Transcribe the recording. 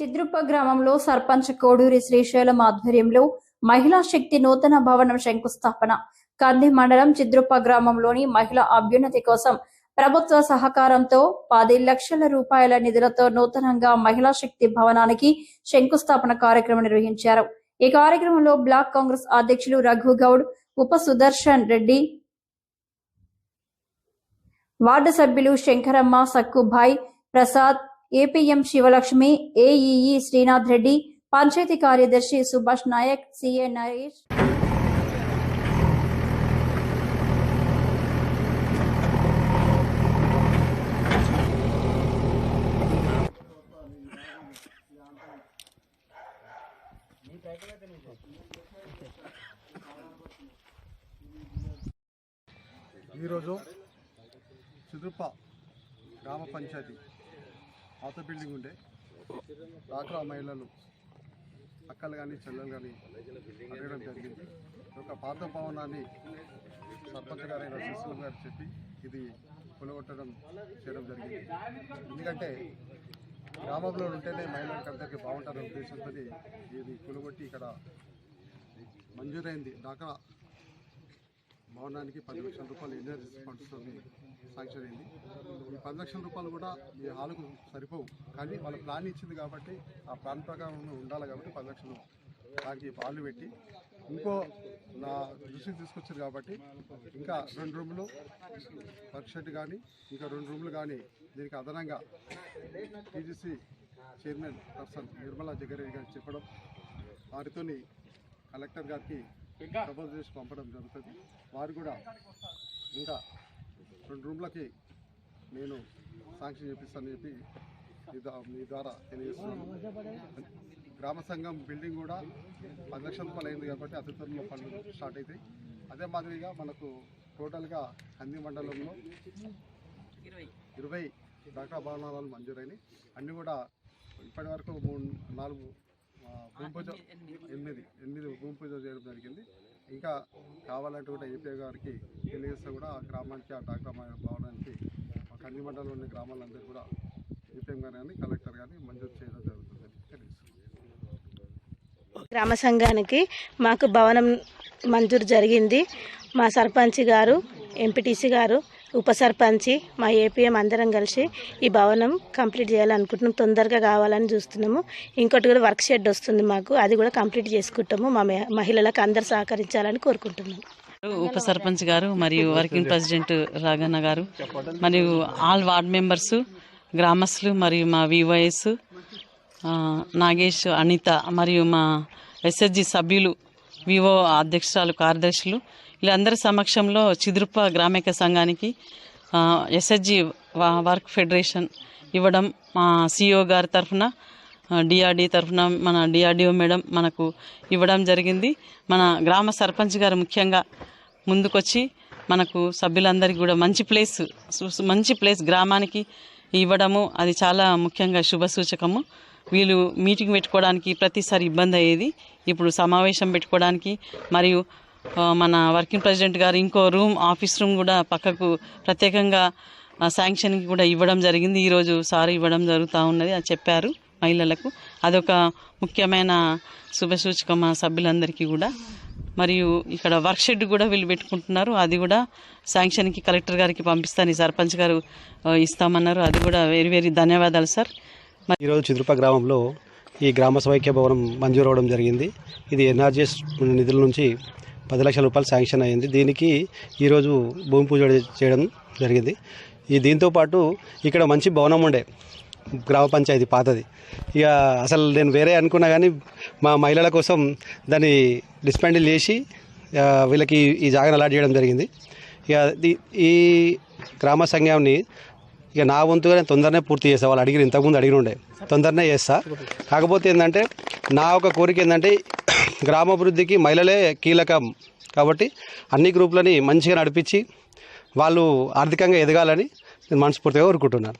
చిద్రుప్ప గ్రామంలో సర్పంచ్ కోడూరి శ్రీశైలం ఆధ్వర్యంలో మహిళా శక్తి నూతన భవనం శంకుస్థాపన. కంది మండలం చిద్రుప్ప గ్రామంలోని మహిళా అభ్యున్నతి కోసం ప్రభుత్వ సహకారంతో పది లక్షల రూపాయల నిధులతో నూతనంగా మహిళా శక్తి భవనానికి శంకుస్థాపన కార్యక్రమం నిర్వహించారు. ఈ కార్యక్రమంలో బ్లాక్ కాంగ్రెస్ అధ్యక్షులు రఘు గౌడ్ ఉప సుదర్శన్ రెడ్డి వార్డు సభ్యులు శంకరమ్మ సక్కుభాయ్ ప్రసాద్ ఏపీఎం శివలక్ష్మి ఏఈఈ శ్రీనాథ్ రెడ్డి పంచాయతీ కార్యదర్శి సుభాష్ నాయక్ సిఏ నరేష్ ఈరోజు చిదురుప్ప గ్రామ పంచాయతీ. పాత బిల్డింగ్ ఉండే. డాక్రా మహిళలు. అక్కలు కానీ చెల్లెలు కానీ అడగడం జరిగింది. ఒక పాత భవనాన్ని సర్పంచ్ గారైన శిశువు గారు చెప్పి ఇది కొలగొట్టడం చేయడం జరిగింది. ఎందుకంటే గ్రామంలో ఉంటేనే మహిళలకు అందరికీ బాగుంటారనే ఉద్దేశంతో ఇది కొలగొట్టి ఇక్కడ మంజూరైంది. డాక్రా భవనానికి పది లక్షల రూపాయలు ఇంజనీర్ ఫండ్స్ శాంక్షన్ అయింది. ఈ పది లక్షల రూపాయలు కూడా ఈ హాలుకు సరిపోవు. కానీ వాళ్ళ ప్లాన్ ఇచ్చింది కాబట్టి ఆ ప్లాన్ ప్రకారం ఉండాలి కాబట్టి పది లక్షలు దానికి పాలు పెట్టి ఇంకో నా దృష్టికి తీసుకొచ్చారు కాబట్టి ఇంకా రెండు రూములు వర్క్ షెడ్ కానీ ఇంకా రెండు రూములు కానీ దీనికి అదనంగా TGC chairman person Nirmala Jaggareddy గారు చెప్పడం వారితోని కలెక్టర్ గారికి ప్రపోజ్ చేసి పంపడం జరుగుతుంది. వారు కూడా ఇంకా రెండు రూమ్లకి నేను శాంక్షన్ చేపిస్తానని చెప్పి మీ దా- మీ ద్వారా తెలియజేస్తున్నాను. గ్రామ సంఘం బిల్డింగ్ కూడా పది లక్షల రూపాయలు అయింది కాబట్టి అతి త్వరలో పనులు స్టార్ట్ అవుతాయి అదే మాదిరిగా మనకు టోటల్గా కంది మండలంలో ఇరవై డాక్టర్ భవనాలు మంజూరైనవి అన్నీ కూడా ఇప్పటి వరకు మూడు నాలుగు భూమి పూజ ఎనిమిది ఎనిమిది భూమి పూజ చేయడం జరిగింది. ఇంకా కావాలంటే కూడా ఏపీ గారికి తెలియజేస్తే కూడా ఆ గ్రామానికి ఆ డాక్రా మ- భవనానికి కంది మండలంలోని గ్రామాలందరూ కూడా ఏపీఎం గారు కానీ కలెక్టర్ కానీ మంజూరు చేయడం జరుగుతుంది తెలియజేస్తున్నాను గ్రామ సంఘానికి మాకు భవనం మంజూరు జరిగింది. మా సర్పంచ్ గారు ఎంపీటీసీ గారు ఉప సర్పంచి మా ఏపీఎం అందరం కలిసి ఈ భవనం కంప్లీట్ చేయాలనుకుంటున్నాం. తొందరగా కావాలని చూస్తున్నాము. ఇంకోటి కూడా వర్క్ షెడ్ వస్తుంది మాకు. అది కూడా కంప్లీట్ చేసుకుంటాము. మా మహిళలకు అందరు సహకరించాలని కోరుకుంటున్నాము ఉప సర్పంచ్ గారు మరియు వర్కింగ్ ప్రెసిడెంట్ రాఘన్న గారు మరియు ఆల్ వార్డ్ మెంబర్స్ గ్రామస్తులు మరియు మా వివైఎస్ నాగేష్ అనిత మరియు మా ఎస్ఎస్జి సభ్యులు వివో అధ్యక్షురాలు కార్యదర్శులు వీళ్ళందరి సమక్షంలో చిదురుప్ప గ్రామీక సంఘానికి ఎస్ఎస్జి వర్క్ ఫెడరేషన్ ఇవ్వడం మా సిఇఓ గారి తరఫున డిఆర్డి తరఫున మన డిఆర్డిఓ మేడం మనకు ఇవ్వడం జరిగింది. మన గ్రామ సర్పంచ్ గారు ముఖ్యంగా ముందుకొచ్చి మనకు సభ్యులందరికీ కూడా మంచి ప్లేస్ మంచి ప్లేస్ గ్రామానికి ఇవ్వడము అది చాలా ముఖ్యంగా శుభ సూచకము. వీళ్ళు మీటింగ్ పెట్టుకోవడానికి ప్రతిసారి ఇబ్బంది అయ్యేది ఇప్పుడు సమావేశం పెట్టుకోవడానికి మరియు మన వర్కింగ్ ప్రెసిడెంట్ గారు ఇంకో రూమ్ ఆఫీస్ రూమ్ కూడా పక్కకు ప్రత్యేకంగా శాంక్షన్కి కూడా ఇవ్వడం జరిగింది. ఈరోజు సార్ ఇవ్వడం జరుగుతూ ఉన్నది అది చెప్పారు మహిళలకు. అదొక ముఖ్యమైన శుభసూచక మా సభ్యులందరికీ కూడా. మరియు ఇక్కడ వర్క్ షెడ్ కూడా వీళ్ళు పెట్టుకుంటున్నారు. అది కూడా శాంక్షన్కి కలెక్టర్ గారికి పంపిస్తాను. ఈ సర్పంచ్ గారు ఇస్తామన్నారు. అది కూడా వేరు వేరు ధన్యవాదాలు సార్. ఈరోజు చిదురుప గ్రామంలో ఈ గ్రామ సమైక్య భవనం మంజూరు అవ్వడం జరిగింది. ఇది ఎన్ఆర్జీఎస్ నిధుల నుంచి పది లక్షల రూపాయలు శాంక్షన్ అయ్యింది దీనికి ఈరోజు భూమి పూజ చేయడం జరిగింది. ఈ దీంతో పాటు ఇక్కడ మంచి భవనం ఉండే గ్రామ పంచాయతీ పాతది. ఇక అసలు నేను వేరే అనుకున్నా కానీ మా మహిళల కోసం దాన్ని డిస్పాండిల్ చేసి వీళ్ళకి ఈ జాగాను అలాట్ చేయడం జరిగింది. ఇక ఈ గ్రామ సంఘాన్ని ఇక నా వంతుగా నేను తొందరనే పూర్తి చేస్తా. వాళ్ళు అడిగిన ఇంతకుముందు అడిగిన ఉండే తొందరనే చేస్తా. కాకపోతే ఏంటంటే నా ఒక కోరిక ఏంటంటే గ్రామాభివృద్ధికి మహిళలే కీలకం. కాబట్టి అన్ని గ్రూపులని మంచిగా నడిపించి వాళ్ళు ఆర్థికంగా ఎదగాలని నేను మనస్ఫూర్తిగా కోరుకుంటున్నాను.